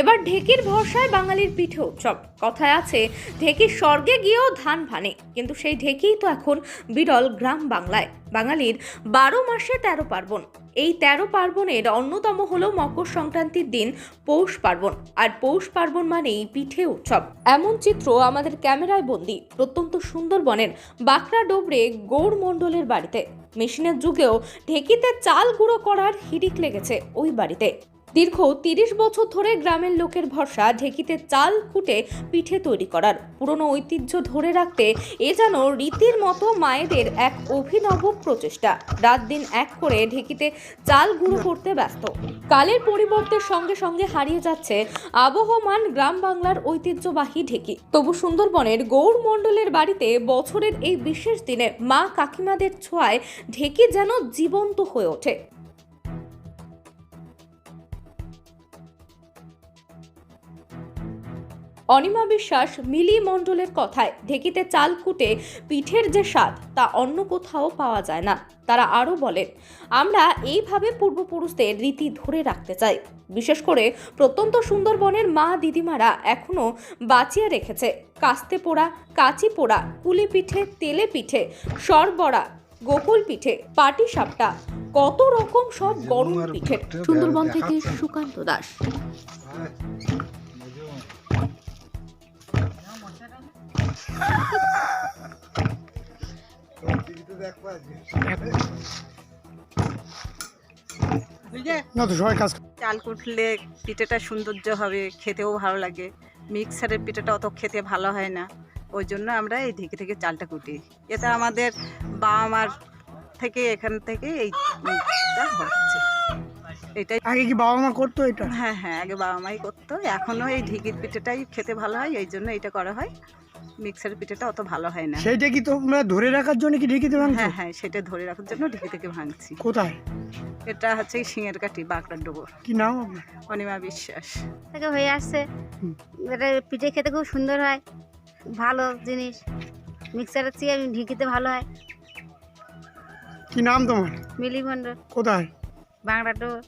এবার ঢেকির ভরসায় বাঙালির পিঠে উৎসব কথায় আছে, ঢেকির স্বর্গে গিয়েও ধান ভানে। কিন্তু সেই ঢেকেই তো এখন বিরল গ্রাম বাংলায়। বাঙালির বারো মাসে তেরো পার্বণ। এই তেরো পার্বণের অন্যতম হলো মকর সংক্রান্তির দিন পৌষ পার্বণ। আর পৌষ পার্বণ মানেই পিঠে উৎসব। এমন চিত্র আমাদের ক্যামেরায় বন্দি, প্রত্যন্ত সুন্দরবনের বাঁকড়া ডোবরে গৌড় মণ্ডলের বাড়িতে। মেশিনের যুগেও ঢেকিতে চাল গুঁড়ো করার হিড়িক লেগেছে ওই বাড়িতে। দীর্ঘ তিরিশ বছর ধরে গ্রামের লোকের ভরসা ঢেকিতে চাল কুটে পিঠে তৈরি করার। পুরনো ঐতিহ্য ধরে রাখতে এ যেন রীতির মতো মায়েদের এক অভিনব প্রচেষ্টা। রাত দিন এক করে ঢেকিতে চাল গুঁড়ো করতে ব্যস্ত। কালের পরিবর্তের সঙ্গে সঙ্গে হারিয়ে যাচ্ছে আবহমান গ্রাম বাংলার ঐতিহ্যবাহী ঢেকি। তবু সুন্দরবনের গৌর মণ্ডলের বাড়িতে বছরের এই বিশেষ দিনে মা কাকিমাদের ছোঁয়ায় ঢেকি যেন জীবন্ত হয়ে ওঠে। অনিমা বিশ্বাস মিলি মণ্ডলের কথায় ঢেকিতে চাল কুটে পিঠের যে স্বাদ তা অন্য কোথাও পাওয়া যায় না। তারা আরও বলেন আমরা এইভাবে পূর্বপুরুষদের রীতি ধরে রাখতে চাই। বিশেষ করে প্রত্যন্ত সুন্দরবনের মা দিদিমারা এখনও বাঁচিয়ে রেখেছে। কাস্তে পোড়া কাঁচি পোড়া কুলি পিঠে তেলে পিঠে সরবড়া গোকুল পিঠে পাটি সাপটা কত রকম সব গরম পিঠে সুন্দরবন থেকে সুকান্ত দাস। চাল কুটলে পিঠেটা সৌন্দর্য হবে খেতেও ভালো লাগে। মিক্সারের পিঠেটা অত খেতে ভালো হয় না। ওই জন্য আমরা এই ঢেকে থেকে চালটা কুটি। এটা আমাদের বাবা মার থেকে এখান থেকে এইটা হচ্ছে। এটাই আগে কি বাবা মা করতো এটা? হ্যাঁ হ্যাঁ আগে বাবা মাই করতো। এখনও এই ঢিকির পিঠেটাই খেতে ভালো হয় এই জন্য এটা করা হয়। মিক্সারের পিঠেটা অত ভালো হয় না। সেইটা কি তোমরা ধরে রাখার জন্য কি ঢেকিতে ভাঙছো? হ্যাঁ হ্যাঁ সেটা ধরে রাখার জন্য ঢেকে থেকে ভাঙছি। কোথায়? এটা হচ্ছে শিঙের কাঠি বাঁকড়ার ডোবর। কি নাম আপনার? অনিমা বিশ্বাস। থেকে হয়ে আসছে। এটা পিঠে খেতে খুব সুন্দর হয়। ভালো জিনিস। মিক্সারের চেয়ে ঢিকিতে ভালো হয়। কি নাম তোমার? মিলি মণ্ডল কোথায়? বাংলা ডোর